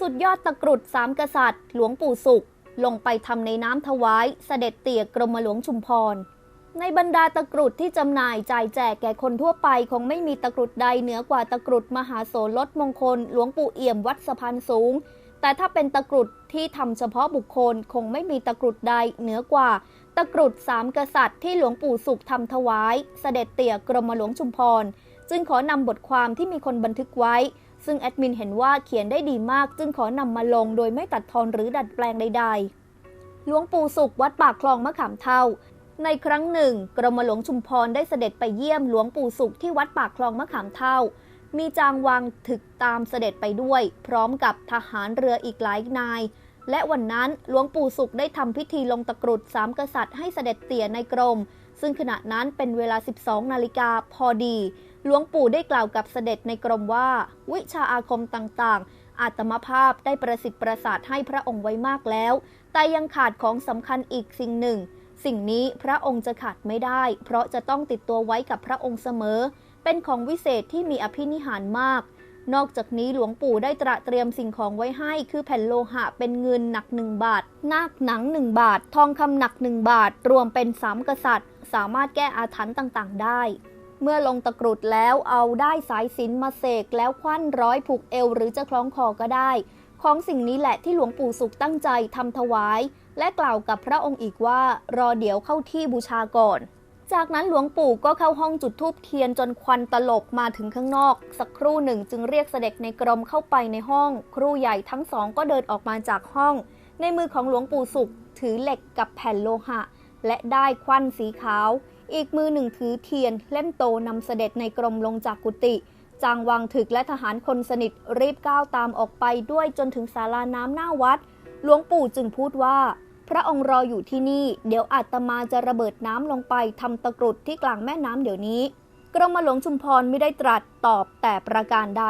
สุดยอดตะกรุดสามกษัตริย์ หลวงปู่สุข ลงไปทำในน้ำถวาย เสด็จเตี่ยกรมหลวงชุมพร ในบรรดาตะกรุดที่จำหน่ายจ่ายแจกแก่คนทั่วไป คงไม่มีตะกรุดใดเหนือกว่าตะกรุดมหาโสรถมงคล หลวงปู่เอี่ยมวัดสะพานสูง แต่ถ้าเป็นตะกรุดที่ทำเฉพาะบุคคล คงไม่มีตะกรุดใดเหนือกว่าตะกรุดสามกษัตริย์ที่หลวงปู่สุขทำถวาย เสด็จเตี่ยกรมหลวงชุมพร จึงขอนำบทความที่มีคนบันทึกไว้ ซึ่งแอดมินเห็นว่าเขียนได้ดีมากจึงขอนำมาลงโดยไม่ตัดทอนหรือดัดแปลงใด ๆ หลวงปู่สุขวัดปากคลองมะขามเท่า ในครั้งหนึ่ง กรมหลวงชุมพรได้เสด็จไปเยี่ยมหลวงปู่สุขที่วัดปากคลองมะขามเท่า มีจางวางถึกตามเสด็จไปด้วย พร้อมกับทหารเรืออีกหลายนาย และวันนั้นหลวงปู่สุขได้ทำพิธีลงตะกรุดสามกษัตริย์ให้เสด็จเตี่ยในกรม ซึ่งขณะนั้นเป็นเวลา 12 นาฬิกาพอดี หลวงปู่ได้กล่าวกับเสด็จในกรมว่า วิชาอาคมต่างๆ อาตมภาพได้ประสิทธิ์ประสาทให้พระองค์ไว้มากแล้ว แต่ยังขาดของสำคัญอีกสิ่งหนึ่ง สิ่งนี้พระองค์จะขาดไม่ได้ เพราะจะต้องติดตัวไว้กับพระองค์เสมอ เป็นของวิเศษที่มีอภินิหารมาก นอกจากนี้หลวงปู่ได้ตระเตรียมสิ่งของไว้ให้ คือแผ่นโลหะเป็นเงินหนักหนึ่งบาท นาคหนังหนึ่งบาท ทองคำหนักหนึ่งบาท รวมเป็นสามกษัตริย์ สามารถแก้อาถรรพ์ต่างๆ ได้ เมื่อลงตะกรุดแล้วเอาได้สายสินมาเสกแล้วคว้านร้อยผูกเอวหรือจะคล้องคอก็ได้ ของสิ่งนี้แหละที่หลวงปู่สุขตั้งใจทำถวาย และกล่าวกับพระองค์อีกว่ารอเดี๋ยวเข้าที่บูชาก่อน จากนั้นหลวงปู่ก็เข้าห้องจุดธูปเทียนจนควันตลบมาถึงข้างนอก สักครู่หนึ่งจึงเรียกเสด็จในกรมเข้าไปในห้อง ครูใหญ่ทั้งสองก็เดินออกมาจากห้อง ในมือของหลวงปู่สุขถือเหล็กกับแผ่นโลหะ และได้ควันสีขาว อีกมือหนึ่งถือเทียนเล่มโตนำเสด็จในกรมลงจากกุฏิจางวังถึกและทหารคนสนิทรีบก้าวตามออกไปด้วยจนถึงศาลาน้ำหน้าวัด หลวงปู่จึงพูดว่า พระองค์รออยู่ที่นี่ เดี๋ยวอาตมาจะระเบิดน้ำลงไปทำตะกรุดที่กลางแม่น้ำเดี๋ยวนี้ กรมหลวงชุมพรไม่ได้ตรัสตอบแต่ประการใด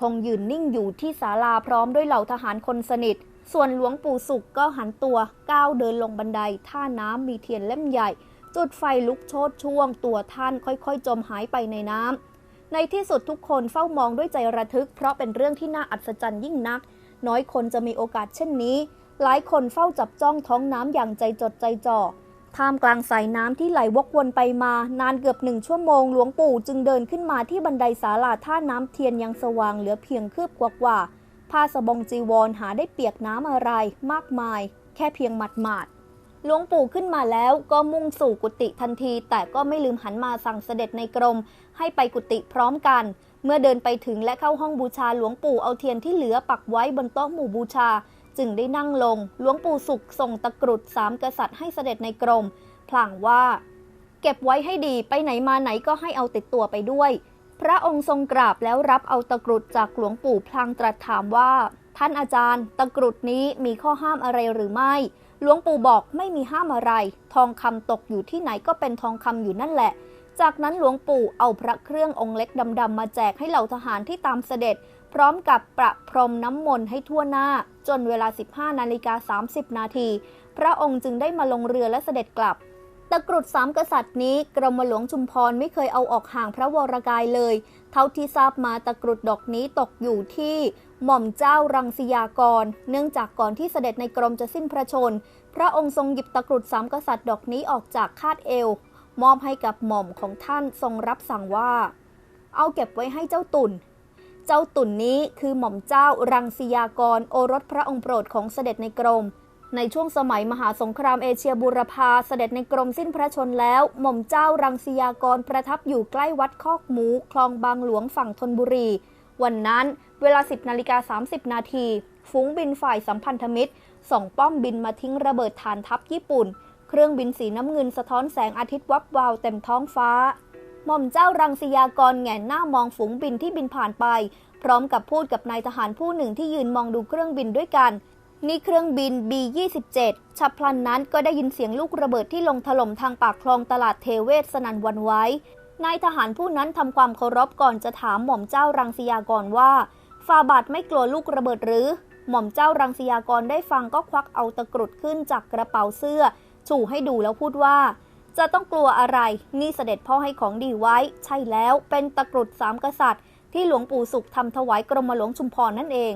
คงยืนนิ่งอยู่ที่ศาลาพร้อมด้วยเหล่าทหารคนสนิท ส่วนหลวงปู่สุขก็หันตัวก้าวเดินลงบันได ท่าน้ำมีเทียนเล่มใหญ่ จุดไฟลุกโชดช่วง ตัวท่านค่อยๆ จมหายไปในน้ำในที่สุดทุกคนเฝ้ามองด้วยใจระทึก เพราะเป็นเรื่องที่น่าอัศจรรย์ยิ่งนัก น้อยคนจะมีโอกาสเช่นนี้ หลายคนเฝ้าจับจ้องท้องน้ำอย่างใจจดใจจ่อท่ามกลางสายน้ำที่ไหลวกวนไปมา นานเกือบหนึ่งชั่วโมงหลวงปู่จึงเดินขึ้นมาที่บันไดศาลาท่าน้ำเทียนยังสว่างเหลือเพียงคืบกว่าๆ ผ้าสบงจีวรหาได้เปียกน้ำอะไรมากมาย แค่เพียงหมัดหมาดหลวงปู่ขึ้นมาแล้วก็มุ่งสู่กุฏิทันที แต่ก็ไม่ลืมหันมาสั่งเสด็จในกรม ให้ไปกุฏิพร้อมกัน เมื่อเดินไปถึงและเข้าห้องบูชาหลวงปู่เอาเทียนที่เหลือปักไว้บนโต๊ะหมู่บูชา จึงได้นั่งลง หลวงปู่สุขส่งตะกรุดสามกษัตริย์ให้เสด็จในกรมพลางว่า เก็บไว้ให้ดีไปไหนมาไหนก็ให้เอาติดตัวไปด้วย พระองค์ทรงกราบแล้วรับเอาตะกรุดจากหลวงปู่พลางตรัสถามว่า ท่านอาจารย์ ตะกรุดนี้มีข้อห้ามอะไรหรือไม่ หลวงปู่บอกไม่มีห้ามอะไร ทองคำตกอยู่ที่ไหนก็เป็นทองคำอยู่นั่นแหละ จากนั้นหลวงปู่เอาพระเครื่ององค์เล็กดำๆมาแจกให้เหล่าทหารที่ตามเสด็จ พร้อมกับประพรมน้ำมนต์ให้ทั่วหน้า จนเวลา 15นาฬิกา30 นาที พระองค์จึงได้มาลงเรือและเสด็จกลับ ตะกรุดสามกษัตริย์นี้กรมหลวงชุมพรไม่เคยเอาออกห่างพระวรกายเลย เท่าที่ทราบมาตะกรุดดอกนี้ตกอยู่ที่หม่อมเจ้ารังสียากร เนื่องจากก่อนที่เสด็จในกรมจะสิ้นพระชน พระองค์ทรงหยิบตะกรุดสามกษัตริย์ดอกนี้ออกจากคาดเอว มอบให้กับหม่อมของท่านทรงรับสั่งว่า เอาเก็บไว้ให้เจ้าตุ่น เจ้าตุ่นนี้คือหม่อมเจ้ารังสียากรโอรสพระองค์โปรดของเสด็จในกรม ในช่วงสมัยมหาสงครามเอเชียบูรพาเสด็จในกรมสิ้นพระชนแล้ว หม่อมเจ้ารังสียากรประทับอยู่ใกล้วัดคอกหมู คลองบางหลวงฝั่งธนบุรี วันนั้นเวลา 10นาฬิกา30 นาที ฝูงบินฝ่ายสัมพันธมิตรส่องป้อมบินมาทิ้งระเบิดฐานทัพญี่ปุ่น เครื่องบินสีน้ำเงินสะท้อนแสงอาทิตย์วับวาวเต็มท้องฟ้า หม่อมเจ้ารังสียากรแหงนหน้ามองฝูงบินที่บินผ่านไป พร้อมกับพูดกับนายทหารผู้หนึ่งที่ยืนมองดูเครื่องบินด้วยกัน นี่เครื่องบิน B-27 ฉับพลันนั้นก็ได้ยินเสียงลูกระเบิดที่ลงถล่มทางปากคลองตลาดเทเวศสนันวันไว้ นายทหารผู้นั้นทำความเคารพก่อนจะถามหม่อมเจ้ารังสียากรว่าฟาบาทไม่กลัวลูกระเบิดหรือ หม่อมเจ้ารังสียากรได้ฟังก็ควักเอาตะกรุดขึ้นจากกระเป๋าเสื้อชูให้ดูแล้วพูดว่า จะต้องกลัวอะไร นี่เสด็จพ่อให้ของดีไว้ ใช่แล้วเป็นตะกรุดสามกษัตริย์ ที่หลวงปู่สุขทำถวายกรมหลวงชุมพรนั่นเอง